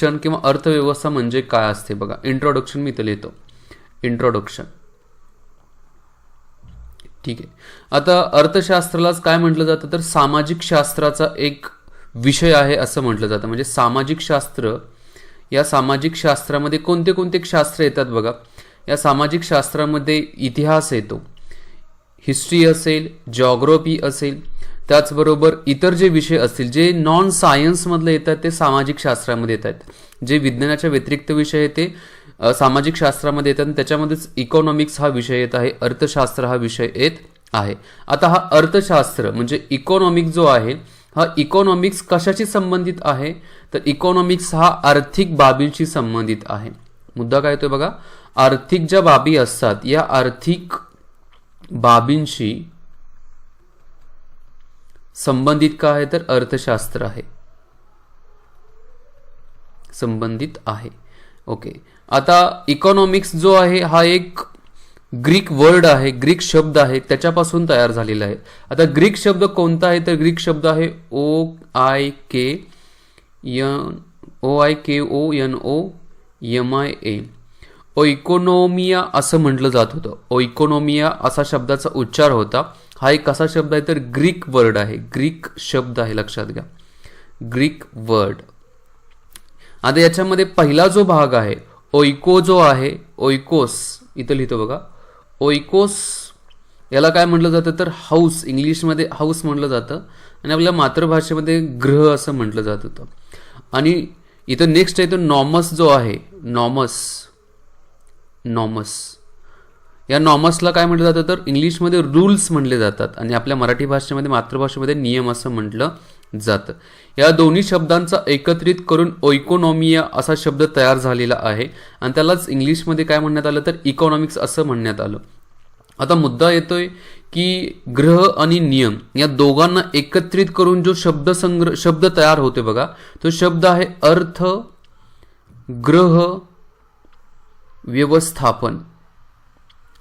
शिक्षण किंवा अर्थव्यवस्था म्हणजे काय असते बघा. इंट्रोडक्शन मी इथं लिहितो. इंट्रोडक्शन ठीक आहे. आता अर्थशास्त्रालाच काय म्हटलं जातं तर सामाजिक शास्त्राचा एक विषय आहे असं म्हटलं जातं. म्हणजे सामाजिक शास्त्र या सामाजिक शास्त्रामध्ये कोणते कोणते शास्त्र येतात बघा. या सामाजिक शास्त्रामध्ये इतिहास येतो. हिस्ट्री असेल जॉग्रॉफी असेल त्याचबरोबर इतर जे विषय असतील जे नॉन सायन्समधले येतात ते सामाजिक शास्त्रामध्ये येतात. जे विज्ञानाच्या व्यतिरिक्त विषय आहे ते सामाजिक शास्त्रामध्ये येतात. आणि त्याच्यामध्येच इकॉनॉमिक्स हा विषय येत आहे अर्थशास्त्र हा विषय येत आहे. आता हा अर्थशास्त्र म्हणजे इकॉनॉमिक जो आहे हा इकॉनॉमिक्स कशाशी संबंधित आहे? तर इकॉनॉमिक्स हा आर्थिक बाबींशी संबंधित आहे. मुद्दा काय येतोय बघा? आर्थिक ज्या बाबी असतात या आर्थिक बाबींशी संबंधित काय आहे तर अर्थशास्त्र आहे. संबंधित आहे. ओके आता इकॉनॉमिक्स जो आहे हा एक ग्रीक वर्ड आहे ग्रीक शब्द आहे त्याच्यापासून तयार झालेला आहे. आता ग्रीक शब्द कोणता आहे तर ग्रीक शब्द आहे O I K N O I K O N O M I A इकोनॉमिया असं म्हटलं जात होतं. इकोनॉमिया असा शब्दाचा उच्चार होता. हा एक कसा शब्द आहे? तर ग्रीक वर्ड आहे. ग्रीक शब्द आहे लक्षात घ्या. ग्रीक वर्ड आता याच्यामध्ये पहिला जो भाग आहे ओइको जो आहे ओइकोस इथं लिहितो बघा. ओइकोस याला काय म्हटलं जातं? तर हाऊस इंग्लिशमध्ये हाऊस म्हटलं जातं. आणि आपल्या मातृभाषेमध्ये ग्रह असं म्हटलं जात होतं. आणि इथं नेक्स्ट आहे तो नॉमस जो आहे नॉमस. नॉमस. या नॉमसला काय म्हटलं जातं तर इंग्लिशमध्ये रूल्स म्हटले जातात आणि आपल्या मराठी भाषेमध्ये मातृभाषेमध्ये नियम असं म्हटलं जातं. या दोन्ही शब्दांचा एकत्रित करून ओइकोनॉमिया असा शब्द तयार झालेला आहे आणि त्यालाच इंग्लिशमध्ये काय म्हणण्यात आलं तर इकॉनॉमिक्स असं म्हणण्यात आलं. आता मुद्दा येतोय की ग्रह आणि नियम या दोघांना एकत्रित करून जो शब्द संग्रह शब्द तयार होते बघा तो शब्द आहे अर्थ ग्रह व्यवस्थापन.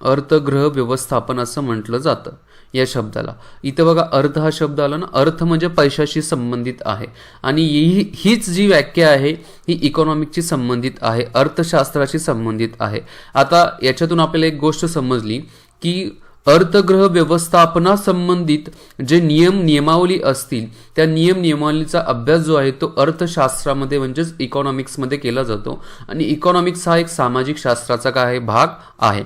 अर्थग्रह व्यवस्थापन असं म्हटलं जातं या शब्दाला. इथं बघा अर्थ हा शब्द आला ना अर्थ म्हणजे पैशाशी संबंधित आहे. आणि ही हीच जी व्याख्या आहे ही इकॉनॉमिकची संबंधित आहे अर्थशास्त्राशी संबंधित आहे. आता याच्यातून आपल्याला एक गोष्ट समजली की अर्थग्रह व्यवस्थापनासंबंधित जे नियम नियमावली असतील त्या नियम नियमावलीचा अभ्यास जो आहे तो अर्थशास्त्रामध्ये म्हणजेच इकॉनॉमिक्समध्ये केला जातो. आणि इकॉनॉमिक्स हा एक सामाजिक शास्त्राचा काय भाग आहे.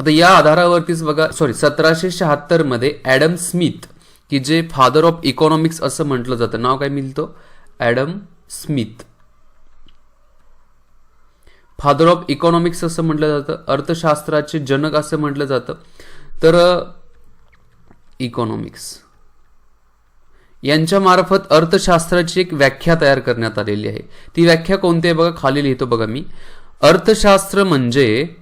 आता या आधारावरतीच बघा सॉरी सतराशे शहात्तरमध्ये ॲडम स्मिथ की जे फादर ऑफ इकॉनॉमिक्स असं म्हटलं जातं. नाव काय मिळतो Adam Smith. Father of economics असं म्हटलं जातं. अर्थशास्त्राचे जनक असं म्हटलं जातं. तर इकॉनॉमिक्स. यांच्या मार्फत अर्थशास्त्राची एक व्याख्या तयार करण्यात आलेली आहे. ती व्याख्या कोणती आहे? बघा खाली लिहितो बघा मी. अर्थशास्त्र म्हणजे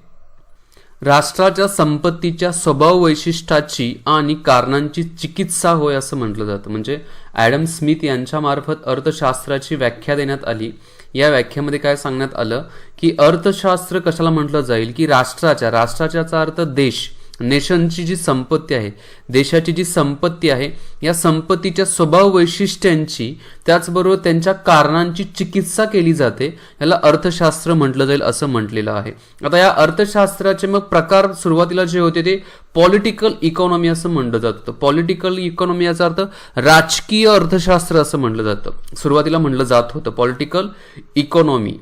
राष्ट्राच्या संपत्तीच्या स्वभाव वैशिष्ट्याची आणि कारणांची चिकित्सा होय असं म्हटलं जातं. म्हणजे ॲडम स्मिथ यांच्यामार्फत अर्थशास्त्राची व्याख्या देण्यात आली. या व्याख्यामध्ये काय सांगण्यात आलं? की अर्थशास्त्र कशाला म्हटलं जाईल? की राष्ट्राच्या राष्ट्राच्याचा अर्थ देश. नेशनची जी संपत्ती आहे देशाची जी संपत्ती आहे या संपत्तीच्या स्वभाव वैशिष्ट्यांची त्याचबरोबर त्यांच्या कारणांची चिकित्सा केली जाते याला अर्थशास्त्र म्हटलं जाईल असं म्हटलेलं आहे. आता या अर्थशास्त्राचे मग प्रकार सुरुवातीला जे होते ते पॉलिटिकल इकॉनॉमी असं म्हटलं जात. होतं पॉलिटिकल इकॉनॉमी याचा अर्थ राजकीय अर्थशास्त्र असं म्हटलं जातं. सुरुवातीला म्हटलं जात होतं पॉलिटिकल इकॉनॉमी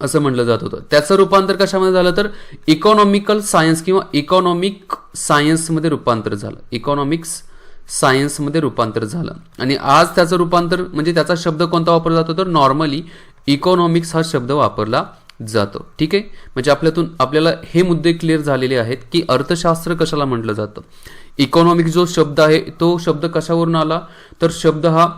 असं म्हटलं जात होतं. त्याचं रूपांतर कशामध्ये झालं तर इकॉनॉमिकल सायन्स किंवा इकॉनॉमिक सायन्समध्ये रूपांतर झालं. इकॉनॉमिक्स सायन्समध्ये रूपांतर झालं. आणि आज त्याचं रूपांतर म्हणजे त्याचा शब्द कोणता वापरला जातो तर नॉर्मली इकॉनॉमिक्स हा शब्द वापरला जातो. ठीक आहे? म्हणजे आपल्यातून आपल्याला हे मुद्दे क्लिअर झालेले आहेत की अर्थशास्त्र कशाला म्हटलं जातं. इकॉनॉमिक जो शब्द आहे तो शब्द कशावरून आला? तर शब्द हा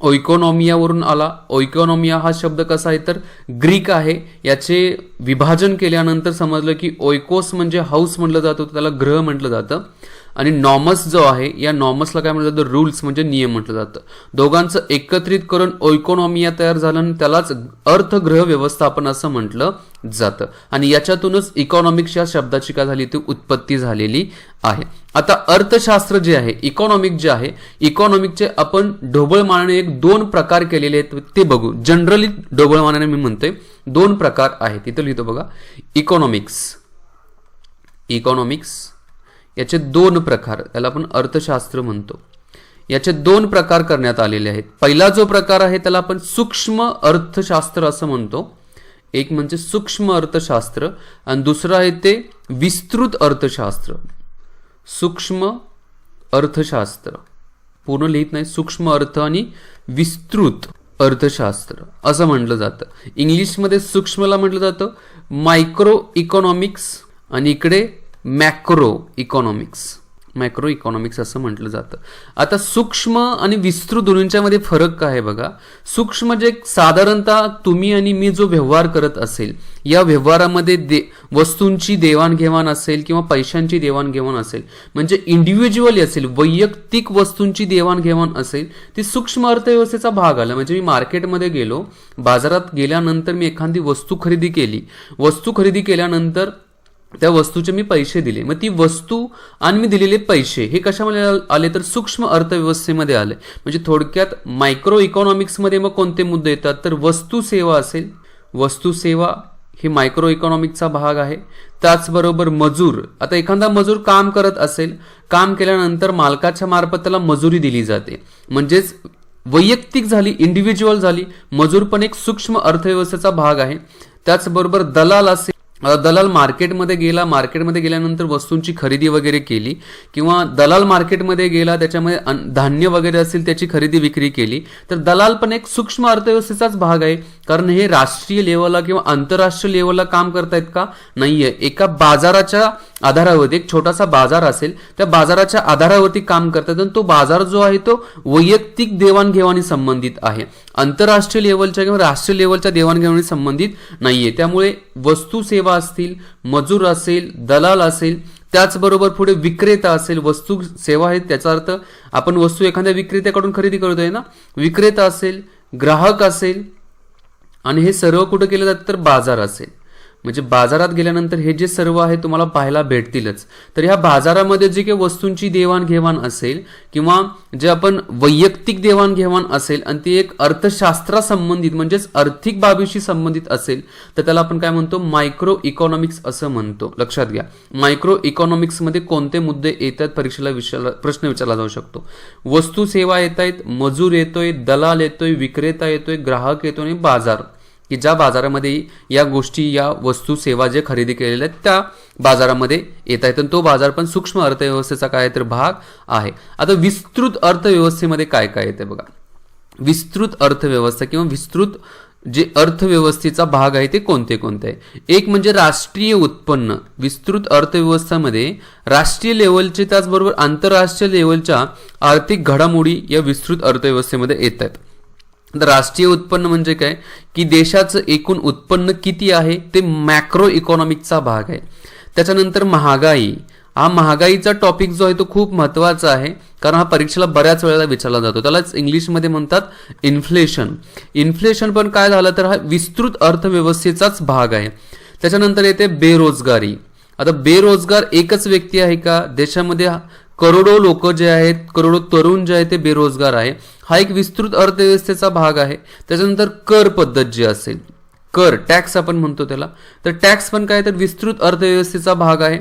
ओइकोनॉमियावरून आला. ओइकॉनॉमिया हा शब्द कसा आहे? तर ग्रीक आहे. याचे विभाजन केल्यानंतर समजलं की ओयकोस म्हणजे हाऊस म्हटलं जातं त्याला ग्रह म्हटलं जातं. आणि नॉमस जो आहे या नॉमसला काय म्हटलं जातं रूल्स म्हणजे नियम म्हटलं जातं. दोघांचं एकत्रित करून इकॉनॉमिया तयार झालं आणि त्यालाच अर्थग्रह व्यवस्थापन असं म्हटलं जातं. आणि याच्यातूनच इकॉनॉमिक्स या शब्दाची काय झाली ती उत्पत्ती झालेली आहे. आता अर्थशास्त्र जे आहे इकॉनॉमिक जे आहे इकॉनॉमिकचे आपण ढोबळमानाने एक दोन प्रकार केलेले आहेत ते बघू. जनरली ढोबळमानाने मी म्हणते दोन प्रकार आहेत. तिथं लिहितो बघा. इकॉनॉमिक्स इकॉनॉमिक्स याचे दोन प्रकार त्याला आपण अर्थशास्त्र म्हणतो. याचे दोन प्रकार करण्यात आलेले आहेत. पहिला जो प्रकार आहे त्याला आपण सूक्ष्म अर्थशास्त्र असं म्हणतो. एक म्हणजे सूक्ष्म अर्थशास्त्र आणि दुसरं आहे ते विस्तृत अर्थशास्त्र. सूक्ष्म अर्थशास्त्र. पूर्ण लिहित नाही सूक्ष्म अर्थ आणि विस्तृत अर्थशास्त्र. असं म्हटलं जातं. इंग्लिशमध्ये सूक्ष्मला म्हटलं जातं मायक्रो इकॉनॉमिक्स आणि इकडे मॅक्रो इकॉनॉमिक्स मॅक्रो इकॉनॉमिक्स असं म्हटलं जातं. आता सूक्ष्म आणि विस्तृत दोन्हींच्यामध्ये फरक काय आहे बघा? सूक्ष्म जे साधारणतः तुम्ही आणि मी जो व्यवहार करत असेल या व्यवहारामध्ये दे वस्तूंची देवाणघेवाण असेल किंवा पैशांची देवाणघेवाण असेल म्हणजे इंडिव्हिज्युअली असेल वैयक्तिक वस्तूंची देवाणघेवाण असेल ती सूक्ष्म अर्थव्यवस्थेचा भाग आला. म्हणजे मी मार्केटमध्ये गेलो बाजारात गेल्यानंतर मी एखादी वस्तू खरेदी केली. वस्तू खरेदी केल्यानंतर त्या वस्तूचे मी पैसे दिले. मग ती वस्तू आणि मी दिलेले पैसे हे कशामध्ये आले? तर सूक्ष्म अर्थव्यवस्थेमध्ये आले. म्हणजे थोडक्यात मायक्रो इकॉनॉमिक्समध्ये मग कोणते मुद्दे येतात? तर वस्तू सेवा असेल. वस्तू सेवा हे मायक्रो इकॉनॉमिकचा भाग आहे. त्याचबरोबर मजूर. आता एखादा मजूर काम करत असेल काम केल्यानंतर मालकाच्या मार्फत त्याला मजुरी दिली जाते. म्हणजेच वैयक्तिक झाली इंडिव्हिज्युअल झाली मजूर पण एक सूक्ष्म अर्थव्यवस्थेचा भाग आहे. त्याचबरोबर दलाल असेल दलाल मार्केटमध्ये गेला मार्केटमध्ये गेल्यानंतर वस्तूंची खरेदी वगैरे केली किंवा दलाल मार्केटमध्ये गेला त्याच्यामध्ये धान्य वगैरे असेल त्याची खरेदी विक्री केली तर दलाल पण एक सूक्ष्म अर्थव्यवस्थेचाच भाग आहे. कारण हे राष्ट्रीय लेवलला किंवा आंतरराष्ट्रीय लेवलला काम करतायत का? नाहीये. एका बाजाराच्या आधारावरती एक छोटासा बाजार असेल त्या बाजाराच्या आधारावरती काम करतात आणि तो बाजार जो आहे तो वैयक्तिक देवाणघेवाणी संबंधित आहे. आंतरराष्ट्रीय लेवलच्या किंवा राष्ट्रीय लेवलच्या देवाणघेवाणी संबंधित नाहीये. त्यामुळे वस्तू सेवा असतील मजूर असेल दलाल असेल त्याचबरोबर पुढे विक्रेता असेल वस्तू सेवा आहेत त्याचा अर्थ आपण वस्तू एखाद्या विक्रेत्याकडून खरेदी करतोय ना? विक्रेता असेल ग्राहक असेल आणि हे सर्व कुठं केलं जातं तर बाजार असेल. म्हणजे बाजारात गेल्यानंतर हे जे सर्व आहे तुम्हाला पाहायला भेटतीलच. तर ह्या बाजारामध्ये जी काही वस्तूंची देवाणघेवाण असेल किंवा जे आपण वैयक्तिक देवाणघेवाण असेल आणि ती एक अर्थशास्त्रासंबंधित म्हणजेच आर्थिक बाबीशी संबंधित असेल तर त्याला आपण काय म्हणतो? मायक्रो इकॉनॉमिक्स असं म्हणतो. लक्षात घ्या. मायक्रो इकॉनॉमिक्समध्ये कोणते मुद्दे येतात परीक्षेला विचारला प्रश्न विचारला जाऊ शकतो. वस्तू सेवा येत आहेत मजूर येतोय दलाल येतोय विक्रेता येतोय ग्राहक येतोय आणि बाजार. की ज्या बाजारामध्ये या गोष्टी या वस्तू सेवा जे खरेदी केलेल्या आहेत त्या बाजारामध्ये येत आहेत. आणि तो बाजार पण सूक्ष्म अर्थव्यवस्थेचा काय तर भाग आहे. आता विस्तृत अर्थव्यवस्थेमध्ये काय काय येते बघा. विस्तृत अर्थव्यवस्था किंवा विस्तृत जे अर्थव्यवस्थेचा भाग आहे ते कोणते कोणते आहे? एक म्हणजे राष्ट्रीय उत्पन्न. विस्तृत अर्थव्यवस्थामध्ये राष्ट्रीय लेवलचे त्याचबरोबर आंतरराष्ट्रीय लेवलच्या आर्थिक घडामोडी या विस्तृत अर्थव्यवस्थेमध्ये येत आहेत. तर राष्ट्रीय उत्पन्न म्हणजे काय? की देशाचं एकूण उत्पन्न किती आहे? ते मॅक्रो इकॉनॉमिकचा भाग आहे. त्याच्यानंतर महागाई. हा महागाईचा टॉपिक जो आहे तो खूप महत्त्वाचा आहे. कारण हा परीक्षेला बऱ्याच वेळेला विचारला जातो. त्यालाच इंग्लिशमध्ये म्हणतात इन्फ्लेशन इन्फ्लेशन पण काय झालं तर हा विस्तृत अर्थव्यवस्थेचाच भाग आहे. त्याच्यानंतर येते बेरोजगारी. आता बेरोजगार एकच व्यक्ती आहे का? देशामध्ये करोडो लोक जे आहेत करोडो तरुण जे आहे ते बेरोजगार आहे. हा एक विस्तृत अर्थव्यवस्थेचा भाग आहे. त्याच्यानंतर कर पद्धत जी असेल कर टॅक्स आपण म्हणतो त्याला. तर टॅक्स पण काय तर विस्तृत अर्थव्यवस्थेचा भाग आहे.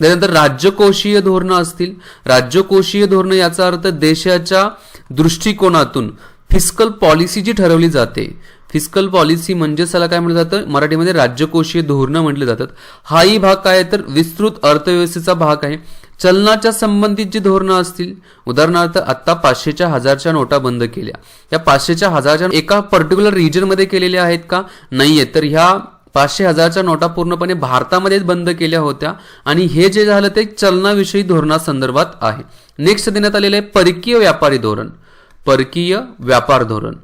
त्यानंतर राज्यकोषीय धोरणं असतील. राज्यकोषीय धोरणं याचा अर्थ देशाच्या दृष्टिकोनातून फिस्कल पॉलिसी जी ठरवली जाते. फिस्कल पॉलिसी म्हणजे त्याला काय म्हटलं जातं? मराठीमध्ये राज्यकोषीय धोरणं म्हटले जातात. हाही भाग काय आहे तर विस्तृत अर्थव्यवस्थेचा भाग आहे. चलनाच्या संबंधित जी धोरणं असतील उदाहरणार्थ आत्ता पाचशेच्या हजारच्या नोटा बंद केल्या. त्या पाचशेच्या हजारच्या एका पर्टिक्युलर रिजनमध्ये केलेल्या आहेत का? नाहीये. तर ह्या पाचशे हजारच्या नोटा पूर्णपणे भारतामध्येच बंद केल्या होत्या आणि हे जे झालं ते चलनाविषयी धोरणासंदर्भात आहे. नेक्स्ट देण्यात आलेलं आहे परकीय व्यापारी धोरण. परकीय व्यापार धोरण.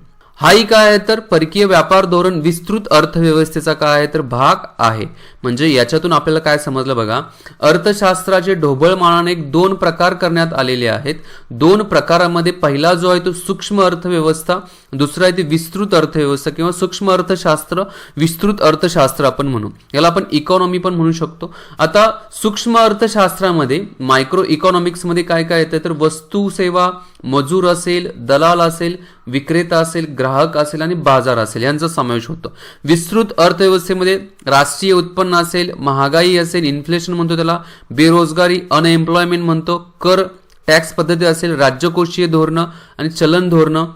हाही काय आहे? तर परकीय व्यापार धोरण विस्तृत अर्थव्यवस्थेचा काय आहे? तर भाग आहे. म्हणजे याच्यातून आपल्याला काय समजलं बघा? अर्थशास्त्राचे ढोबळमानाने दोन प्रकार करण्यात आलेले आहेत. दोन प्रकारामध्ये पहिला जो आहे तो सूक्ष्म अर्थव्यवस्था दुसरा आहे ते विस्तृत अर्थव्यवस्था किंवा सूक्ष्म अर्थशास्त्र विस्तृत अर्थशास्त्र आपण म्हणू. याला आपण इकॉनॉमी पण म्हणू शकतो. आता सूक्ष्म अर्थशास्त्रामध्ये मायक्रो इकॉनॉमिक्समध्ये काय काय येतं तर वस्तू सेवा मजूर असेल दलाल असेल विक्रेता असेल ग्राहक असेल आणि बाजार असेल यांचा समावेश होतो. विस्तृत अर्थव्यवस्थेमध्ये राष्ट्रीय उत्पन्न असेल महागाई असेल इन्फ्लेशन म्हणतो त्याला बेरोजगारी अनएम्प्लॉयमेंट म्हणतो कर टॅक्स पद्धती असेल राज्यकोषीय धोरणं आणि चलन धोरणं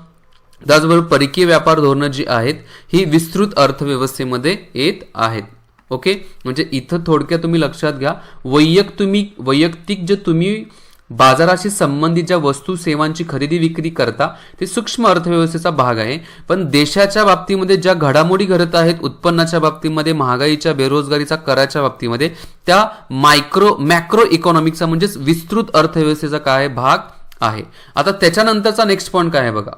त्याचबरोबर परकीय व्यापार धोरणं जी आहेत ही विस्तृत अर्थव्यवस्थेमध्ये येत आहेत. ओके म्हणजे इथं थोडक्यात तुम्ही लक्षात घ्या वैयक तुम्ही वैयक्तिक जे तुम्ही बाजाराशी संबंधित ज्या वस्तू सेवांची खरेदी विक्री करता ते सूक्ष्म अर्थव्यवस्थेचा भाग आहे. पण देशाच्या बाबतीमध्ये ज्या घडामोडी घडत आहेत उत्पन्नाच्या बाबतीमध्ये महागाईच्या बेरोजगारीचा कराच्या बाबतीमध्ये त्या मायक्रो मॅक्रो इकॉनॉमिकचा म्हणजेच विस्तृत अर्थव्यवस्थेचा काय भाग आहे. आता त्याच्यानंतरचा नेक्स्ट पॉईंट काय आहे बघा.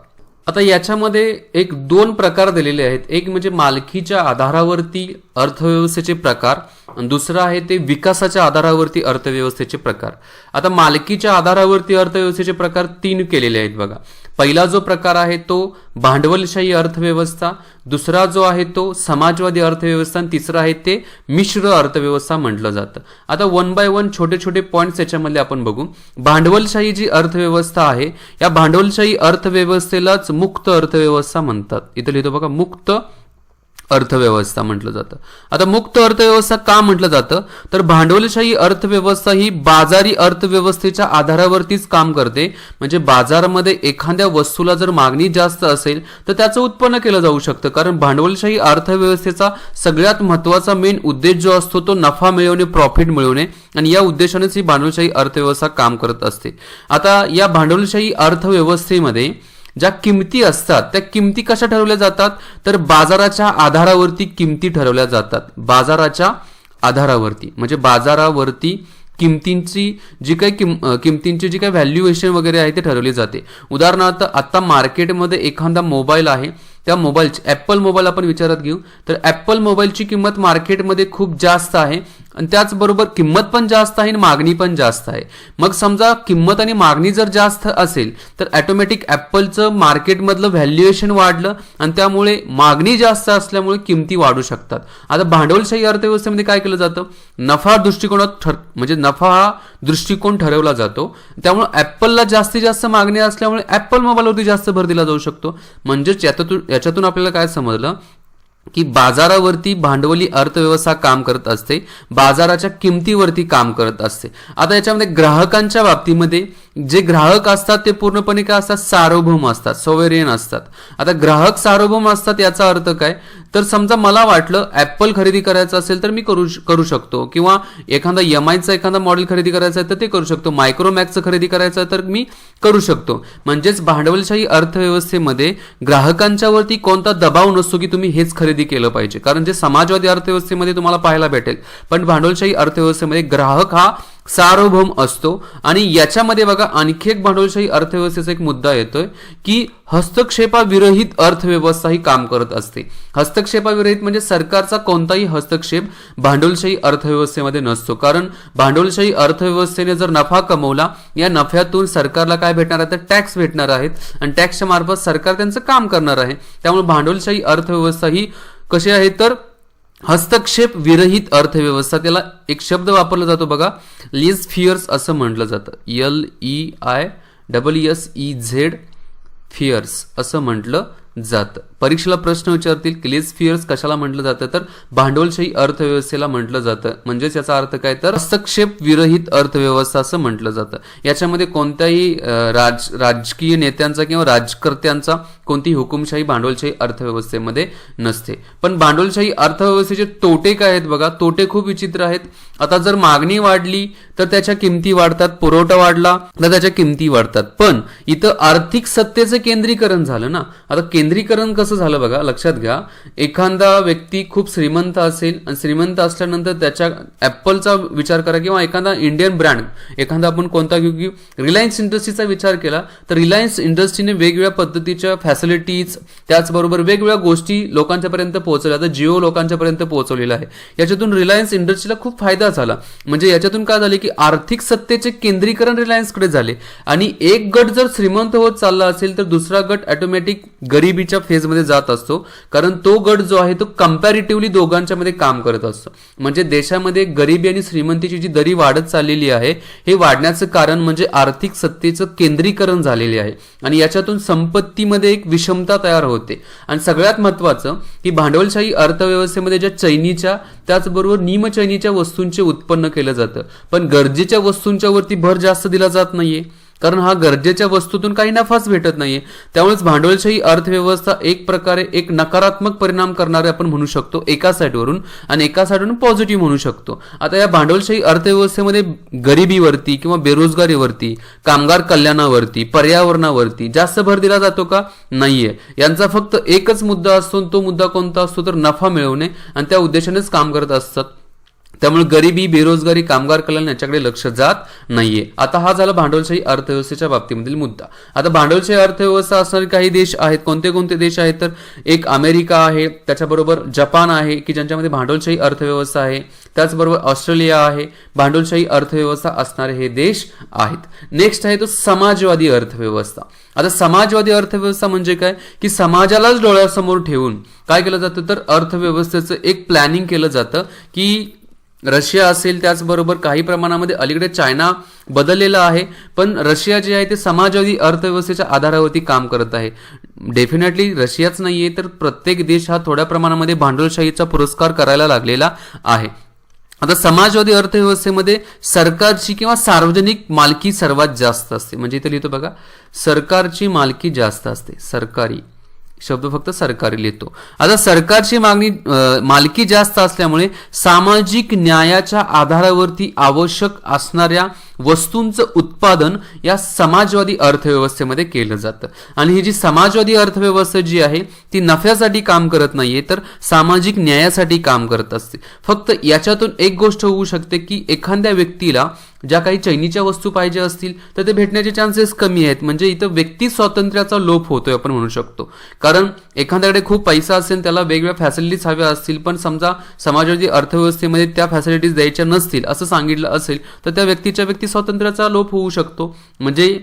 आता याच्यामध्ये एक दोन प्रकार दिलेले आहेत. एक म्हणजे मालकीच्या आधारावरती अर्थव्यवस्थेचे प्रकार दुसरं आहे ते विकासाच्या आधारावरती अर्थव्यवस्थेचे प्रकार. आता मालकीच्या आधारावरती अर्थव्यवस्थेचे प्रकार तीन केलेले आहेत बघा. पहिला जो प्रकार आहे तो भांडवलशाही अर्थव्यवस्था दुसरा जो आहे तो समाजवादी अर्थव्यवस्था आणि तिसरा आहे ते मिश्र अर्थव्यवस्था म्हटलं जातं. आता वन बाय वन छोटे छोटे पॉईंट्स याच्यामध्ये आपण बघू. भांडवलशाही जी अर्थव्यवस्था आहे या भांडवलशाही अर्थव्यवस्थेलाच मुक्त अर्थव्यवस्था म्हणतात. इथं लिहितो बघा मुक्त अर्थव्यवस्था म्हटलं जातं. आता मुक्त अर्थव्यवस्था का म्हटलं जातं? तर भांडवलशाही अर्थव्यवस्था ही बाजारी अर्थव्यवस्थेच्या आधारावरतीच काम करते. म्हणजे बाजारामध्ये एखाद्या वस्तूला जर मागणी जास्त असेल तर त्याचं उत्पन्न केलं जाऊ शकतं. कारण भांडवलशाही अर्थव्यवस्थेचा सगळ्यात महत्त्वाचा मेन उद्देश जो असतो तो नफा मिळवणे प्रॉफिट मिळवणे. आणि या उद्देशानेच ही भांडवलशाही अर्थव्यवस्था काम करत असते. आता या भांडवलशाही अर्थव्यवस्थेमध्ये ज्या किमती असतात त्या किमती कशा ठरवल्या जातात? तर बाजाराच्या आधारावरती किमती ठरवल्या जातात. बाजाराच्या आधारावरती. म्हणजे बाजारावरती किमतींची जी काही किम किमतींची जी काही व्हॅल्युएशन वगैरे आहे ते ठरवली जाते. उदाहरणार्थ आत्ता मार्केटमध्ये एखादा मोबाईल आहे. त्या मोबाईलची ॲपल मोबाईल आपण विचारात घेऊ. तर ॲपल मोबाईलची किंमत मार्केटमध्ये खूप जास्त आहे. आणि त्याचबरोबर किंमत पण जास्त आहे आणि मागणी पण जास्त आहे. मग समजा किंमत आणि मागणी जर जास्त असेल तर ॲटोमॅटिक ॲपलचं मार्केटमधलं व्हॅल्युएशन वाढलं आणि त्यामुळे मागणी जास्त असल्यामुळे किमती वाढू शकतात. आता भांडवलशाही अर्थव्यवस्थेमध्ये काय केलं जातं? नफा दृष्टिकोनात ठर म्हणजे नफा हा दृष्टिकोन ठरवला जातो. त्यामुळे ॲपलला जास्तीत जास्त मागणी असल्यामुळे ॲपल मोबाईलवरती जास्त भर दिला जाऊ शकतो. म्हणजेच याच्यातून याच्यातून आपल्याला काय समजलं? की बाजारावरती भांडवली अर्थव्यवस्था काम करत असते बाजाराच्या किमतीवरती काम करत असते. आता याच्यामध्ये ग्राहकांच्या बाबतीमध्ये जे ग्राहक असतात ते पूर्णपणे काय असतात? सार्वभौम असतात सोवेरियन असतात. आता ग्राहक सार्वभौम असतात याचा अर्थ काय? तर समजा मला वाटलं ॲपल खरेदी करायचं असेल तर मी करू करू शकतो. किंवा एखादा एम आयचं एखादा मॉडेल खरेदी करायचं आहे तर ते करू शकतो. मायक्रोमॅक्सचं खरेदी करायचं आहे तर मी करू शकतो. म्हणजेच भांडवलशाही अर्थव्यवस्थेमध्ये ग्राहकांच्या वरती कोणता दबाव नसतो की तुम्ही हेच खरेदी केलं पाहिजे. कारण जे समाजवादी अर्थव्यवस्थेमध्ये तुम्हाला पाहायला भेटेल पण भांडवलशाही अर्थव्यवस्थेमध्ये ग्राहक हा सार्वभौम असतो. आणि याच्यामध्ये बघा आणखी एक भांडवलशाही अर्थव्यवस्थेचा एक मुद्दा येतोय की हस्तक्षेपाविरहित अर्थव्यवस्था ही काम करत असते. हस्तक्षेपाविरहित म्हणजे सरकारचा कोणताही हस्तक्षेप भांडवलशाही अर्थव्यवस्थेमध्ये नसतो. कारण भांडवलशाही अर्थव्यवस्थेने जर नफा कमवला या नफ्यातून सरकारला काय भेटणार आहे? तर टॅक्स भेटणार आहेत. आणि टॅक्सच्या मार्फत सरकार त्यांचं काम करणार आहे. त्यामुळे भांडवलशाही अर्थव्यवस्था ही कशी आहे? तर हस्तक्षेप विरहित अर्थव्यवस्था त्याला एक शब्द वापरला जातो बघा. लिस फिअर्स असं म्हटलं जातं. L E I double S E Z fears असं म्हटलं जातं. परीक्षेला प्रश्न विचारतील क्लेज फिअर्स कशाला म्हटलं जातं? तर भांडवलशाही अर्थव्यवस्थेला म्हटलं जातं. म्हणजेच याचा अर्थ काय? तर हस्तक्षेप विरहित अर्थव्यवस्था असं म्हटलं जातं. याच्यामध्ये कोणत्याही राज राजकीय नेत्यांचा किंवा राजकर्त्यांचा कोणतीही हुकुमशाही भांडवलशाही अर्थव्यवस्थेमध्ये नसते. पण भांडवलशाही अर्थव्यवस्थेचे तोटे काय आहेत बघा? तोटे खूप विचित्र आहेत. आता जर मागणी वाढली तर त्याच्या किमती वाढतात पुरवठा वाढला तर त्याच्या किमती वाढतात. पण इथं आर्थिक सत्तेचं केंद्रीकरण झालं ना? आता केंद्रीकरण कसं झालं बघा लक्षात घ्या. एखादा व्यक्ती खूप श्रीमंत असेल आणि श्रीमंत असल्यानंतर त्याच्या ॲपलचा विचार करा किंवा एखादा इंडियन ब्रँड एखादा आपण कोणता घेऊ की रिलायन्स इंडस्ट्रीचा विचार केला तर रिलायन्स इंडस्ट्रीने वेगवेगळ्या पद्धतीच्या फॅसिलिटीज त्याचबरोबर वेगवेगळ्या गोष्टी लोकांच्यापर्यंत पोहोचवल्या. आता जिओ लोकांच्यापर्यंत पोहोचवलेला आहे. याच्यातून रिलायन्स इंडस्ट्रीला खूप फायदा झाला. म्हणजे याच्यातून काय झाले की आर्थिक सत्तेचे केंद्रीकरण रिलायन्सकडे झाले. आणि एक गट जर श्रीमंत होत चालला असेल तर दुसरा गट ऑटोमॅटिक गरिबीच्या फेजमध्ये जात असतो. कारण तो गट जो आहे तो कम्पॅरेटिव्हली दोघांच्या मध्ये काम करत असतो. म्हणजे देशामध्ये गरिबी आणि श्रीमंतीची जी दरी वाढत चाललेली आहे हे वाढण्याचं कारण म्हणजे आर्थिक सत्तेचं केंद्रीकरण झालेले आहे. आणि याच्यातून संपत्तीमध्ये एक विषमता तयार होते. आणि सगळ्यात महत्वाचं की भांडवलशाही अर्थव्यवस्थेमध्ये ज्या चैनीच्या त्याचबरोबर निमचैनीच्या वस्तूंचे उत्पन्न केलं जातं. पण गरजेच्या वस्तूंच्या वरती भर जास्त दिला जात नाहीये. कारण हा गरजेच्या वस्तूतून काही नफाच भेटत नाहीये. त्यामुळेच भांडवलशाही अर्थव्यवस्था एक प्रकारे एक नकारात्मक परिणाम करणारे आपण म्हणू शकतो एका साईडवरून आणि एका साईडवरून पॉझिटिव्ह म्हणू शकतो. आता या भांडवलशाही अर्थव्यवस्थेमध्ये गरिबीवरती किंवा बेरोजगारीवरती कामगार कल्याणावरती पर्यावरणावरती जास्त भर दिला जातो का? नाहीये. यांचा फक्त एकच मुद्दा असतो तो मुद्दा कोणता असतो? तर नफा मिळवणे आणि त्या उद्देशानेच काम करत असतात. त्यामुळे गरिबी बेरोजगारी कामगार कल्याण याच्याकडे लक्ष जात नाहीये. आता हा झाला भांडवलशाही अर्थव्यवस्थेच्या बाबतीमधील मुद्दा. आता भांडवलशाही अर्थव्यवस्था असणारे काही देश आहेत कोणते कोणते देश आहेत? तर एक अमेरिका आहे त्याच्याबरोबर जपान आहे की ज्यांच्यामध्ये भांडवलशाही अर्थव्यवस्था आहे त्याचबरोबर ऑस्ट्रेलिया आहे भांडवलशाही अर्थव्यवस्था असणारे हे देश आहेत. नेक्स्ट आहे तो समाजवादी अर्थव्यवस्था. आता समाजवादी अर्थव्यवस्था म्हणजे काय? की समाजालाच डोळ्यासमोर ठेवून काय केलं जातं? तर अर्थव्यवस्थेचं एक प्लॅनिंग केलं जातं की रशिया असेल त्याचबरोबर काही प्रमाणामध्ये अलीकडे चायना बदललेला आहे पण रशिया जे आहे ते समाजवादी अर्थव्यवस्थेच्या आधारावरती काम करत आहे. डेफिनेटली रशियाच नाहीये तर प्रत्येक देश हा थोड्या प्रमाणामध्ये भांडवलशाहीचा पुरस्कार करायला लागलेला आहे. आता समाजवादी अर्थव्यवस्थेमध्ये सरकारची किंवा सार्वजनिक मालकी सर्वात जास्त असते. म्हणजे इथे लिहितो बघा सरकारची मालकी जास्त असते सरकारी. शब्द फक्त सरकारी लिहितो. आता सरकारची मागणी मालकी जास्त असल्यामुळे सामाजिक न्यायाच्या आधारावरती आवश्यक असणाऱ्या वस्तूंचं उत्पादन या समाजवादी अर्थव्यवस्थेमध्ये केलं जातं. आणि ही जी समाजवादी अर्थव्यवस्था जी आहे ती नफ्यासाठी काम करत नाहीये तर सामाजिक न्यायासाठी काम करत असते. फक्त याच्यातून एक गोष्ट होऊ शकते की एखाद्या व्यक्तीला ज्या काही चैनीच्या वस्तू पाहिजे असतील तर ते भेटण्याचे चान्सेस कमी आहेत. म्हणजे इथं व्यक्ती स्वातंत्र्याचा लोप होतोय आपण म्हणू शकतो. कारण एखाद्याकडे खूप पैसा असेल त्याला वेगवेगळ्या फॅसिलिटीज हव्या असतील पण समजा समाजवादी अर्थव्यवस्थेमध्ये त्या फॅसिलिटीज द्यायच्या नसतील असं सांगितलं असेल तर त्या व्यक्तीच्या व्यक्ती स्वातंत्र्याचा लोप होऊ शकतो. म्हणजे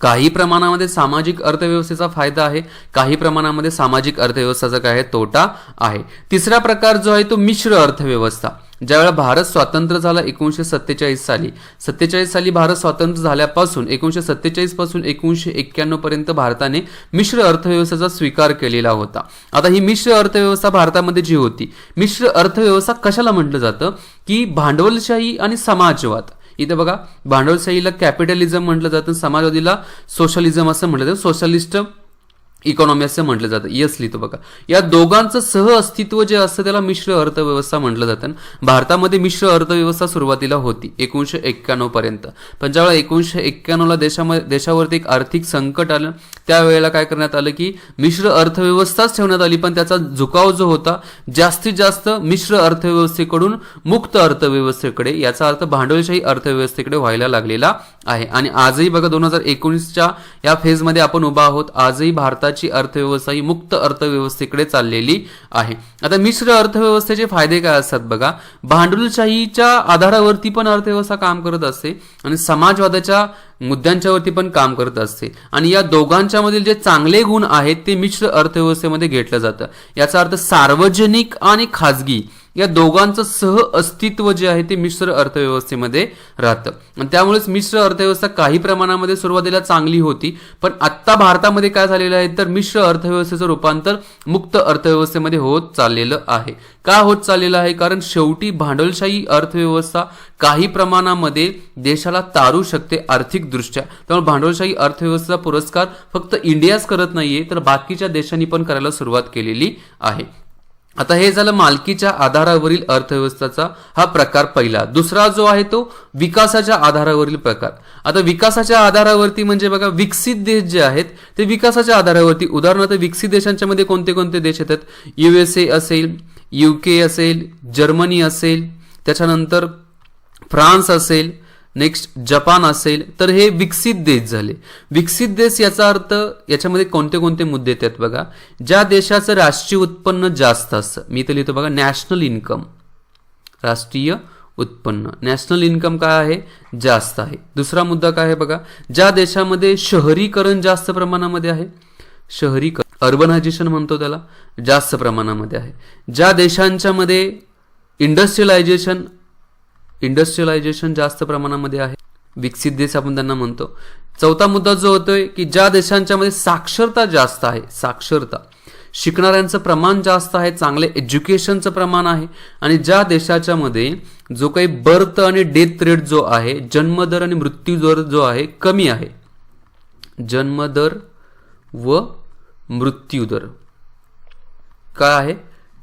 काही प्रमाणामध्ये सामाजिक अर्थव्यवस्थेचा फायदा आहे काही प्रमाणामध्ये सामाजिक अर्थव्यवस्थेचा काय आहे तोटा आहे. तिसरा प्रकार जो आहे तो मिश्र अर्थव्यवस्था. ज्यावेळेला भारत स्वातंत्र्य झाला एकोणीशे सत्तेचाळीस साली. सत्तेचाळीस साली भारत स्वातंत्र्य झाल्यापासून एकोणीशे सत्तेचाळीसपासून एकोणीशे एक्क्याण्णव पर्यंत भारताने मिश्र अर्थव्यवस्थेचा स्वीकार केलेला होता. आता ही मिश्र अर्थव्यवस्था भारतामध्ये जी होती मिश्र अर्थव्यवस्था कशाला म्हटलं जातं? की भांडवलशाही आणि समाजवाद. इथे बघा भांडवलशाहीला कॅपिटलिझम म्हटलं जातं समाजवादीला सोशलिझम असं म्हटलं जातं. सोशलिस्ट इकॉनॉमी असं म्हटलं जातं. यस लिहितो बघा. या दोघांचं सह अस्तित्व जे असतं त्याला मिश्र अर्थव्यवस्था म्हटलं जातं. भारतामध्ये मिश्र अर्थव्यवस्था सुरुवातीला होती एकोणीशे एक्क्याण्णव पर्यंत. पण ज्यावेळेला एकोणीशे एक्क्याण्णवला देशामध्ये देशावरती एक आर्थिक संकट आलं त्यावेळेला काय करण्यात आलं की मिश्र अर्थव्यवस्थाच ठेवण्यात आली पण त्याचा झुकाव जो होता जास्तीत जास्त मिश्र अर्थव्यवस्थेकडून मुक्त अर्थव्यवस्थेकडे याचा अर्थ भांडवलशाही अर्थव्यवस्थेकडे व्हायला लागलेला आहे. आणि आजही बघा दोन हजार एकोणीसच्या या फेजमध्ये आपण उभा आहोत. आजही भारताची अर्थव्यवस्था ही मुक्त अर्थव्यवस्थेकडे चाललेली आहे. आता मिश्र अर्थव्यवस्थेचे फायदे काय असतात बघा. भांडवलशाहीच्या आधारावरती पण अर्थव्यवस्था काम करत असते आणि समाजवादाच्या मुद्द्यांच्यावरती पण काम करत असते. आणि या दोघांच्या मधील जे चांगले गुण आहेत ते मिश्र अर्थव्यवस्थेमध्ये घेतलं जातं. याचा अर्थ सार्वजनिक आणि खाजगी. या दोघांचं सह अस्तित्व जे आहे ते मिश्र अर्थव्यवस्थेमध्ये राहतं. आणि त्यामुळेच मिश्र अर्थव्यवस्था काही प्रमाणामध्ये सुरुवातीला चांगली होती पण आत्ता भारतामध्ये काय झालेलं आहे तर मिश्र अर्थव्यवस्थेचं रूपांतर मुक्त अर्थव्यवस्थेमध्ये होत चाललेलं आहे. का होत चाललेलं आहे? कारण शेवटी भांडवलशाही अर्थव्यवस्था काही प्रमाणामध्ये देशाला तारू शकते आर्थिकदृष्ट्या. त्यामुळे भांडवलशाही अर्थव्यवस्थेचा पुरस्कार फक्त इंडियाच करत नाहीये तर बाकीच्या देशांनी पण करायला सुरुवात केलेली आहे. आता हे झालं मालकीच्या आधारावरील अर्थव्यवस्थेचा हा प्रकार पहिला. दुसरा जो आहे तो विकासाच्या आधारावरील प्रकार. आता विकासाच्या आधारावरती म्हणजे बघा विकसित देश जे आहेत ते विकासाच्या आधारावरती. उदाहरणार्थ विकसित देशांच्या मध्ये कोणते कोणते देश येतात? युएसए असेल युके असेल जर्मनी असेल त्याच्यानंतर फ्रान्स असेल नेक्स्ट जपान असेल तर हे विकसित देश झाले. विकसित देश याचा अर्थ याच्यामध्ये कोणते कोणते मुद्दे येतात बघा. ज्या देशाचं राष्ट्रीय उत्पन्न जास्त असतं मी तर लिहितो बघा नॅशनल इन्कम राष्ट्रीय उत्पन्न. नॅशनल इन्कम काय आहे? जास्त आहे. दुसरा मुद्दा काय आहे बघा. ज्या देशामध्ये शहरीकरण जास्त प्रमाणामध्ये आहे शहरीकरण अर्बनायझेशन म्हणतो त्याला जास्त प्रमाणामध्ये आहे. ज्या देशांच्या मध्ये इंडस्ट्रियलायझेशन इंडस्ट्रियलायझेशन जास्त प्रमाणामध्ये आहे. विकसित देश आपण त्यांना म्हणतो. चौथा मुद्दा जो होतोय की ज्या देशांच्या मध्ये साक्षरता जास्त आहे साक्षरता. शिकणाऱ्यांचं प्रमाण जास्त आहे चांगले एज्युकेशनचं प्रमाण आहे आणि ज्या देशाच्या मध्ये जो काही बर्थ आणि डेथ रेट जो आहे जन्मदर आणि मृत्यू दर जो आहे कमी आहे. जन्मदर व मृत्यू दर काय आहे?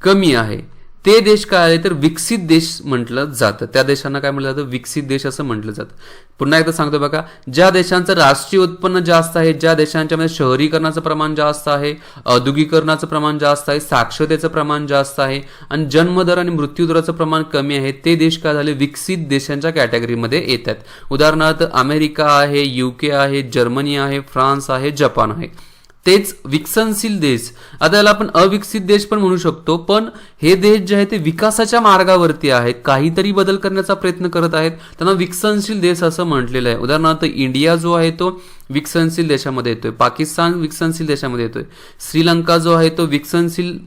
कमी आहे. ते देश काय आहे तर विकसित देश म्हटलं जातं. त्या देशांना काय म्हटलं जातं? विकसित देश असं म्हटलं जातं. पुन्हा एकदा सांगतो बघा ज्या देशांचं राष्ट्रीय उत्पन्न जास्त आहे ज्या देशांच्यामध्ये शहरीकरणाचं प्रमाण जास्त आहे औद्योगिकरणाचं प्रमाण जास्त आहे साक्षरतेचं प्रमाण जास्त आहे आणि जन्मदर आणि मृत्यूदराचं प्रमाण कमी आहे ते देश काय झाले? विकसित देशांच्या कॅटेगरीमध्ये येतात. उदाहरणार्थ अमेरिका आहे युके आहे जर्मनी आहे फ्रान्स आहे जपान आहे. तेच विकसनशील देश. आता याला आपण अविकसित देश पण म्हणू शकतो पण हे देश जे आहे ते विकासाच्या मार्गावरती आहेत काहीतरी बदल करण्याचा प्रयत्न करत आहेत त्यांना विकसनशील देश असं म्हटलेलं आहे. उदाहरणार्थ इंडिया जो आहे तो विकसनशील देशामध्ये येतोय पाकिस्तान विकसनशील देशामध्ये येतोय श्रीलंका जो आहे तो विकसनशील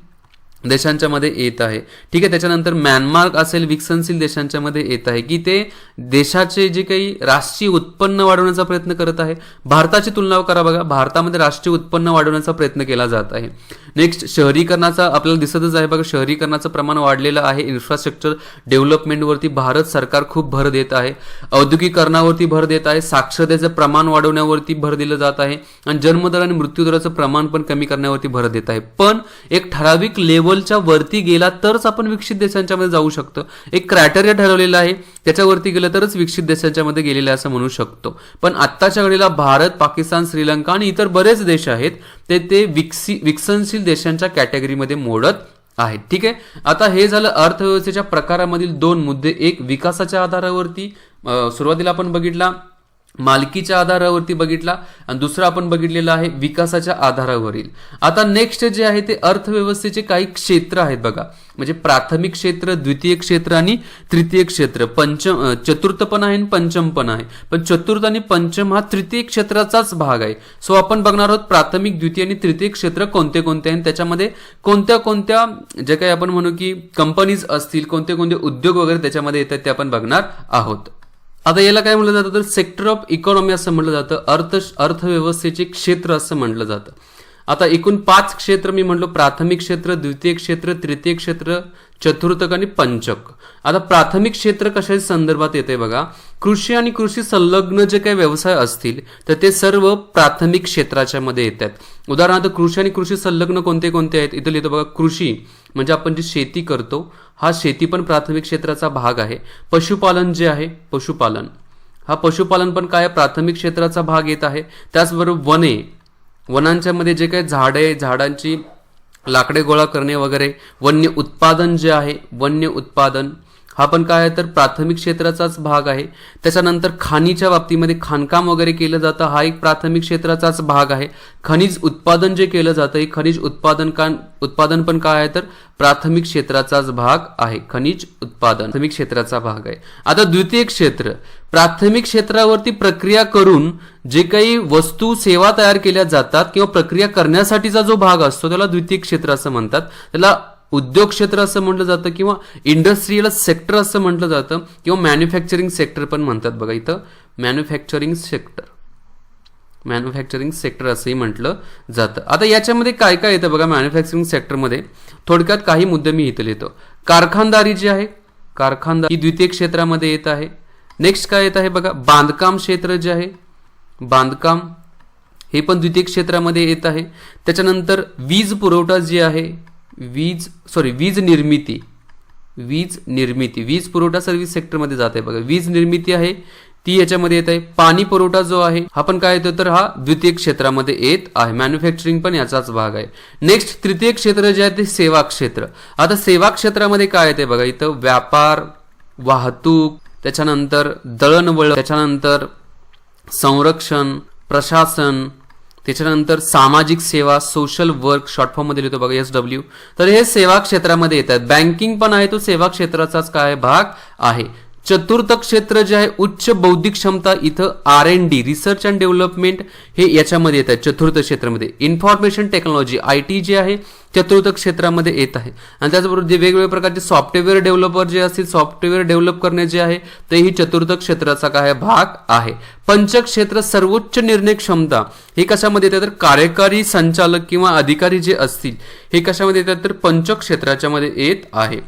देशांच्या मध्ये येत आहे. ठीक आहे त्याच्यानंतर म्यानमार असेल विकसनशील देशांच्या मध्ये येत आहे. की ते देशाचे जे काही राष्ट्रीय उत्पन्न वाढवण्याचा प्रयत्न करत आहे भारताची तुलना करा बघा भारतामध्ये राष्ट्रीय उत्पन्न वाढवण्याचा प्रयत्न केला जात आहे. नेक्स्ट शहरीकरणाचा आपल्याला दिसतच आहे बघा शहरीकरणाचं प्रमाण वाढलेलं आहे. इन्फ्रास्ट्रक्चर डेव्हलपमेंटवरती भारत सरकार खूप भर देत आहे. औद्योगिकरणावरती भर देत आहे. साक्षरतेचं प्रमाण वाढवण्यावरती भर दिलं जात आहे. आणि जन्मदर आणि मृत्यूदराचं प्रमाण पण कमी करण्यावरती भर देत आहे. पण एक ठराविक लेवल लेवलच्या वरती गेला तरच आपण विकसित देशांच्या मध्ये जाऊ शकतो. एक क्रायटेरिया ठरवलेला आहे त्याच्यावरती गेलं तरच विकसित देशांच्या मध्ये गेलेलं असं म्हणू शकतो. पण आत्ताच्या घडीला भारत पाकिस्तान श्रीलंका आणि इतर बरेच देश आहेत ते ते विकसी विकसनशील देशांच्या कॅटेगरीमध्ये मोडत आहेत. ठीक आहे? आता हे झालं अर्थव्यवस्थेच्या प्रकारामधील दोन मुद्दे. एक विकासाच्या आधारावरती सुरुवातीला आपण बघितला. मालकीच्या आधारावरती बघितला आणि दुसरं आपण बघितलेलं आहे विकासाच्या आधारावरील. आता नेक्स्ट जे आहे ते अर्थव्यवस्थेचे काही क्षेत्र आहेत बघा. म्हणजे प्राथमिक क्षेत्र द्वितीय क्षेत्र आणि तृतीय क्षेत्र. पंचम चतुर्थ पण आहे आणि पंचम पण आहे. पण चतुर्थ आणि पंचम हा तृतीय क्षेत्राचाच भाग आहे. सो आपण बघणार आहोत प्राथमिक द्वितीय आणि तृतीय क्षेत्र कोणते कोणते आहे त्याच्यामध्ये कोणत्या कोणत्या जे काही आपण म्हणू की कंपनीज असतील कोणते कोणते उद्योग वगैरे त्याच्यामध्ये येतात ते आपण बघणार आहोत. आता याला काय म्हटलं जातं? तर सेक्टर ऑफ इकॉनॉमी असं म्हटलं जातं. अर्थ अर्थव्यवस्थेचे क्षेत्र असं म्हटलं जातं. आता एकूण पाच क्षेत्र मी म्हटलो. प्राथमिक क्षेत्र द्वितीय क्षेत्र तृतीय क्षेत्र चतुर्थक आणि पंचक. आता प्राथमिक क्षेत्र कशाच्या संदर्भात येते बघा? कृषी आणि कृषी संलग्न जे काही व्यवसाय असतील तर ते सर्व प्राथमिक क्षेत्राच्या मध्ये येतात. उदाहरणार्थ कृषी आणि कृषी संलग्न कोणते कोणते आहेत? इथं लिहितो बघा कृषी. म्हणजे आपण जी शेती करतो हा शेती पण प्राथमिक क्षेत्राचा भाग आहे. पशुपालन जे आहे पशुपालन. हा पशुपालन पण काय आहे? प्राथमिक क्षेत्राचा भाग येत आहे. त्याचबरोबर वने. वनांच्या मध्ये जे काही झाडे झाडांची लाकडे गोळा करणे वगैरे वन्य उत्पादन जे आहे वन्य उत्पादन हा पण काय आहे तर प्राथमिक क्षेत्राचाच भाग आहे. त्याच्यानंतर खाणीच्या बाबतीमध्ये खाणकाम वगैरे केलं जातं हा एक प्राथमिक क्षेत्राचाच भाग आहे. खनिज उत्पादन जे केलं जातं हे खनिज उत्पादन का उत्पादन पण काय आहे तर प्राथमिक क्षेत्राचाच भाग आहे. खनिज उत्पादन प्राथमिक क्षेत्राचा भाग आहे. आता द्वितीय क्षेत्र प्राथमिक क्षेत्रावरती प्रक्रिया करून जे काही वस्तू सेवा तयार केल्या जातात किंवा प्रक्रिया करण्यासाठीचा जो भाग असतो त्याला द्वितीय क्षेत्र असं म्हणतात. त्याला उद्योग क्षेत्र असं म्हटलं जातं किंवा इंडस्ट्रीयल सेक्टर असं म्हटलं जातं किंवा मॅन्युफॅक्चरिंग सेक्टर पण म्हणतात बघा इथं. मॅन्युफॅक्चरिंग सेक्टर मॅन्युफॅक्चरिंग सेक्टर असंही म्हटलं जातं. आता याच्यामध्ये काय काय येतं बघा मॅन्युफॅक्चरिंग सेक्टरमध्ये थोडक्यात काही मुद्दे मी इथं लिहितो. कारखानदारी जी आहे कारखानदारी ही द्वितीय क्षेत्रामध्ये येत आहे. नेक्स्ट काय येत आहे बघा? बांधकाम क्षेत्र जे आहे बांधकाम हे पण द्वितीय क्षेत्रामध्ये येत आहे. त्याच्यानंतर वीज पुरवठा जी आहे वीज सॉरी वीज निर्मिती. वीज निर्मिती. वीज पुरवठा सर्व्हिस सेक्टरमध्ये जात आहे. बघा वीज निर्मिती आहे ती याच्यामध्ये येत आहे. पाणी पुरवठा जो आहे हा पण काय येतो तर हा द्वितीय क्षेत्रामध्ये येत आहे. मॅन्युफॅक्चरिंग पण याचाच भाग आहे. नेक्स्ट तृतीय क्षेत्र जे आहे ते सेवा क्षेत्र. आता सेवा क्षेत्रामध्ये काय येते बघा इथं व्यापार वाहतूक त्याच्यानंतर दळणवळण त्याच्यानंतर संरक्षण प्रशासन त्याच्यानंतर सामाजिक सेवा सोशल वर्क शॉर्टफॉर्ममध्ये लिहितो बघा एस डब्ल्यू तर हे सेवा क्षेत्रामध्ये येतात. बँकिंग पण आहे तो सेवा क्षेत्राचाच काय भाग आहे. चतुर्थ क्षेत्र जे आहे उच्च बौद्धिक क्षमता इथं R N D research and development हे याच्यामध्ये येत आहे चतुर्थ क्षेत्रामध्ये. इन्फॉर्मेशन टेक्नॉलॉजी आय टी जे आहे चतुर्थ क्षेत्रामध्ये येत आहे. आणि त्याचबरोबर जे वेगवेगळ्या प्रकारचे सॉफ्टवेअर डेव्हलपर जे असतील सॉफ्टवेअर डेव्हलप करणे जे आहे ते ही चतुर्थ क्षेत्राचा काय भाग आहे. पंचक्षेत्र सर्वोच्च निर्णय क्षमता हे कशामध्ये येतात? तर कार्यकारी संचालक किंवा अधिकारी जे असतील हे कशामध्ये येतात? तर पंचक्षेत्राच्या मध्ये येत आहे.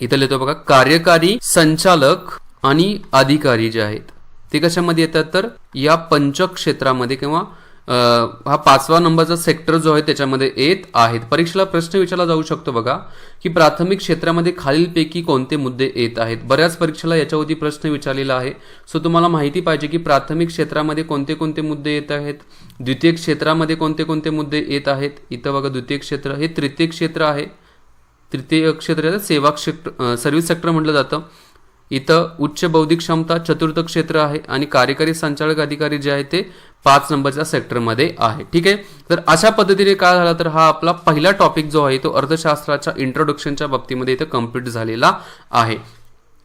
इथं लिहितो बघा कार्यकारी संचालक आणि अधिकारी जे आहेत ते कशामध्ये येतात तर या पंचक्षेत्रामध्ये किंवा हा पाचवा नंबरचा सेक्टर जो आहे त्याच्यामध्ये येत आहेत. परीक्षेला प्रश्न विचारला जाऊ शकतो बघा की प्राथमिक क्षेत्रामध्ये खालीलपैकी कोणते मुद्दे येत आहेत? बऱ्याच परीक्षेला याच्यावरती प्रश्न विचारलेला आहे. सो तुम्हाला माहिती पाहिजे की प्राथमिक क्षेत्रामध्ये कोणते कोणते मुद्दे येत आहेत? द्वितीय क्षेत्रामध्ये कोणते कोणते मुद्दे येत आहेत? इथं बघा द्वितीय क्षेत्र हे तृतीय क्षेत्र आहे. तृतीय क्षेत्र सेवा क्षेत्र सर्व्हिस सेक्टर म्हटलं जातं. इथं उच्च बौद्धिक क्षमता चतुर्थ क्षेत्र आहे आणि कार्यकारी संचालक अधिकारी जे आहे ते पाच नंबरच्या सेक्टरमध्ये आहे. ठीक आहे? तर अशा पद्धतीने काय झालं तर हा आपला पहिला टॉपिक जो आहे तो अर्थशास्त्राच्या इंट्रोडक्शनच्या बाबतीमध्ये इथं कंप्लीट झालेला आहे.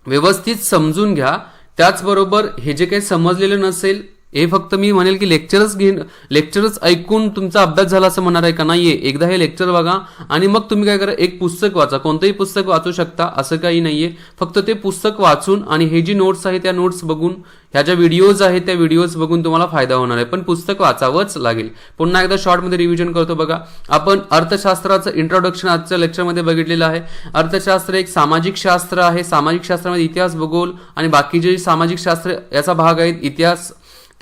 व्यवस्थित समजून घ्या. त्याचबरोबर हे जे काही समजलेलं नसेल हे फक्त मी म्हणेल की लेक्चरच घेऊन लेक्चरच ऐकून तुमचा अभ्यास झाला असं म्हणणार आहे का? नाहीये. एकदा हे लेक्चर बघा आणि मग तुम्ही काय करा एक पुस्तक वाचा. कोणतंही पुस्तक वाचू शकता असं काही नाहीये. फक्त ते पुस्तक वाचून आणि हे जी नोट्स आहे त्या नोट्स बघून ह्या ज्या व्हिडिओज आहेत त्या व्हिडिओज बघून तुम्हाला फायदा होणार आहे. पण पुस्तक वाचावंच लागेल. पुन्हा एकदा शॉर्टमध्ये रिव्हिजन करतो बघा. आपण अर्थशास्त्राचं इंट्रोडक्शन आजच्या लेक्चरमध्ये बघितलेलं आहे. अर्थशास्त्र एक सामाजिक शास्त्र आहे. सामाजिक शास्त्रामध्ये इतिहास भूगोल आणि बाकी जे सामाजिक शास्त्र याचा भाग आहेत इतिहास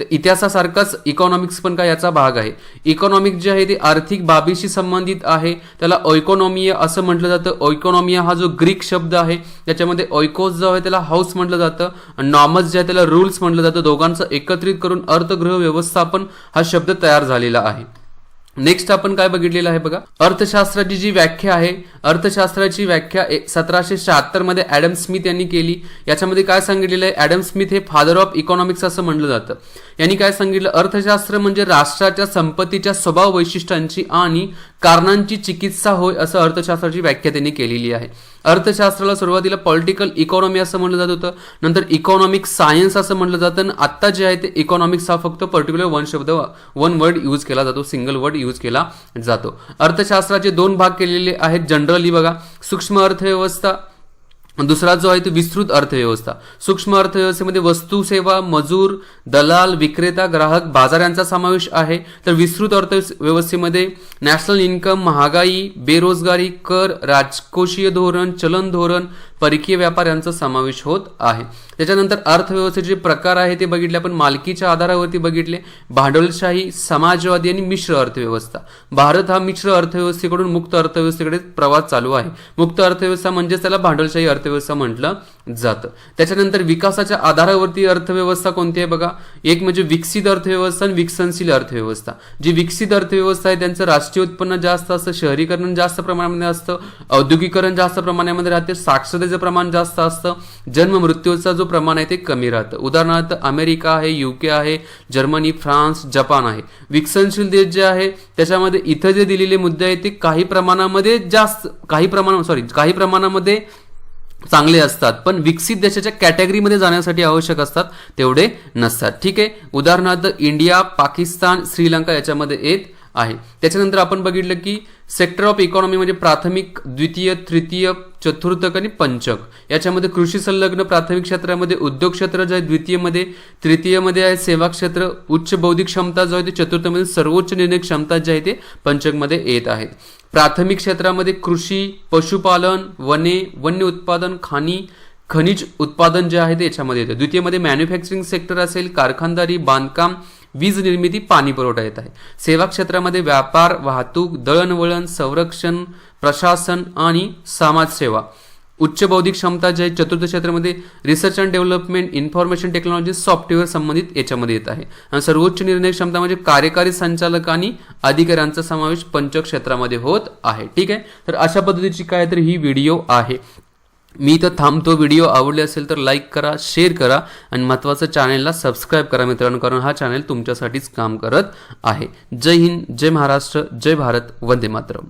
तर इतिहासासारखाच इकॉनॉमिक्स पण काय याचा भाग आहे. इकॉनॉमिक जे आहे ते आर्थिक बाबीशी संबंधित आहे. त्याला ओइकॉनॉमिया असं म्हटलं जातं. ओइकॉनॉमिया हा जो ग्रीक शब्द आहे त्याच्यामध्ये ओयकोस जो आहे त्याला हाऊस म्हटलं जातं नॉमस जे आहे त्याला रूल्स म्हटलं जातं. दोघांचं एकत्रित करून अर्थगृह व्यवस्थापन हा शब्द तयार झालेला आहे. नेक्स्ट आपण काय बघितलेलं आहे बघा? अर्थशास्त्राची जी व्याख्या आहे अर्थशास्त्राची व्याख्या सतराशे शहात्तरमध्ये ऍडम स्मिथ यांनी केली. याच्यामध्ये काय सांगितलेलं आहे? ऍडम स्मिथ हे फादर ऑफ इकॉनॉमिक्स असं म्हटलं जातं. यांनी काय सांगितलं? अर्थशास्त्र म्हणजे राष्ट्राच्या संपत्तीच्या स्वभाव वैशिष्ट्यांची आणि कारणांची चिकित्सा होय असं अर्थशास्त्राची व्याख्या त्यांनी केलेली आहे. अर्थशास्त्राला सुरुवातीला पॉलिटिकल इकॉनॉमी असं म्हणलं जात होतं. नंतर इकॉनॉमिक सायन्स असं म्हटलं जातं. आणि आत्ता जे आहे ते इकॉनॉमिक्स हा फक्त पर्टिक्युलर वन शब्द वन वर्ड यूज केला जातो. सिंगल वर्ड यूज केला जातो. अर्थशास्त्राचे दोन भाग केलेले आहेत. जनरली बघा. सूक्ष्म अर्थव्यवस्था दुसरा जो आहे तो विस्तृत अर्थव्यवस्था. सूक्ष्म अर्थव्यवस्थेमध्ये वस्तू सेवा मजूर दलाल विक्रेता ग्राहक बाजार यांचा समावेश आहे. तर विस्तृत अर्थव्यवस्थेमध्ये नॅशनल इन्कम महागाई बेरोजगारी कर राजकोषीय धोरण चलन धोरण परकीय व्यापार यांचा समावेश होत आहे. त्याच्यानंतर अर्थव्यवस्थेचे प्रकार आहे ते बघितले. आपण मालकीच्या आधारावरती बघितले. भांडवलशाही समाजवादी आणि मिश्र अर्थव्यवस्था. भारत हा मिश्र अर्थव्यवस्थेकडून मुक्त अर्थव्यवस्थेकडे प्रवास चालू आहे. मुक्त अर्थव्यवस्था म्हणजेच त्याला भांडवलशाही अर्थव्यवस्था म्हटलं जातं. त्याच्यानंतर विकासाच्या आधारावरती अर्थव्यवस्था कोणती आहे बघा? एक म्हणजे विकसित अर्थव्यवस्था आणि विकसनशील अर्थव्यवस्था. जी विकसित अर्थव्यवस्था आहे त्यांचं राष्ट्रीय उत्पन्न जास्त असतं शहरीकरण जास्त प्रमाणामध्ये असतं औद्योगिकरण जास्त प्रमाणामध्ये राहते साक्षरतेचं प्रमाण जास्त असतं जन्म मृत्यूचा जो प्रमाण आहे ते कमी राहतं. उदाहरणार्थ अमेरिका आहे युके आहे जर्मनी फ्रान्स जपान आहे. विकसनशील देश जे आहे त्याच्यामध्ये इथं जे दिलेले मुद्दे आहेत ते काही प्रमाणामध्ये जास्त काही प्रमाण सॉरी काही प्रमाणामध्ये चांगले असतात पण विकसित देशाच्या कॅटेगरीमध्ये जाण्यासाठी आवश्यक असतात तेवढे नसतात. ठीक आहे? उदाहरणार्थ इंडिया पाकिस्तान श्रीलंका याच्यामध्ये येत आहे. त्याच्यानंतर आपण बघितलं की सेक्टर ऑफ इकॉनॉमी म्हणजे प्राथमिक द्वितीय तृतीय चतुर्थक आणि पंचक. याच्यामध्ये कृषी संलग्न प्राथमिक क्षेत्रामध्ये उद्योग क्षेत्र जे आहे द्वितीयमध्ये तृतीयमध्ये आहे सेवा क्षेत्र उच्च बौद्धिक क्षमता जो आहे ते चतुर्थमध्ये सर्वोच्च निर्णय क्षमता जे आहे ते पंचकमध्ये येत आहेत प्राथमिक क्षेत्रामध्ये कृषी पशुपालन वने वन्य उत्पादन खाणी खनिज उत्पादन जे आहे ते याच्यामध्ये येतं. द्वितीयमध्ये मॅन्युफॅक्चरिंग सेक्टर असेल कारखानदारी बांधकाम वीज निर्मिती पाणी पुरवठा येत आहे. सेवा क्षेत्रामध्ये व्यापार वाहतूक दळणवळण संरक्षण प्रशासन आणि समाजसेवा उच्च बौद्धिक क्षमता जे आहे, चतुर्थ क्षेत्रामध्ये research and development information technology software संबंधित याच्यामध्ये येत आहे. आणि सर्वोच्च निर्णय क्षमता म्हणजे कार्यकारी संचालक आणि अधिकाऱ्यांचा समावेश पंच क्षेत्रामध्ये होत आहे. ठीक आहे? तर अशा पद्धतीची काय तर ही व्हिडिओ आहे. मी तर थांबतो. व्हिडिओ आवडले असेल तर लाईक करा शेअर करा आणि महत्त्वाचं चॅनेलला सबस्क्राईब करा मित्रांनो कारण हा चॅनेल तुमच्यासाठीच काम करत आहे. जय हिंद जय महाराष्ट्र जय भारत वंदे मातरम.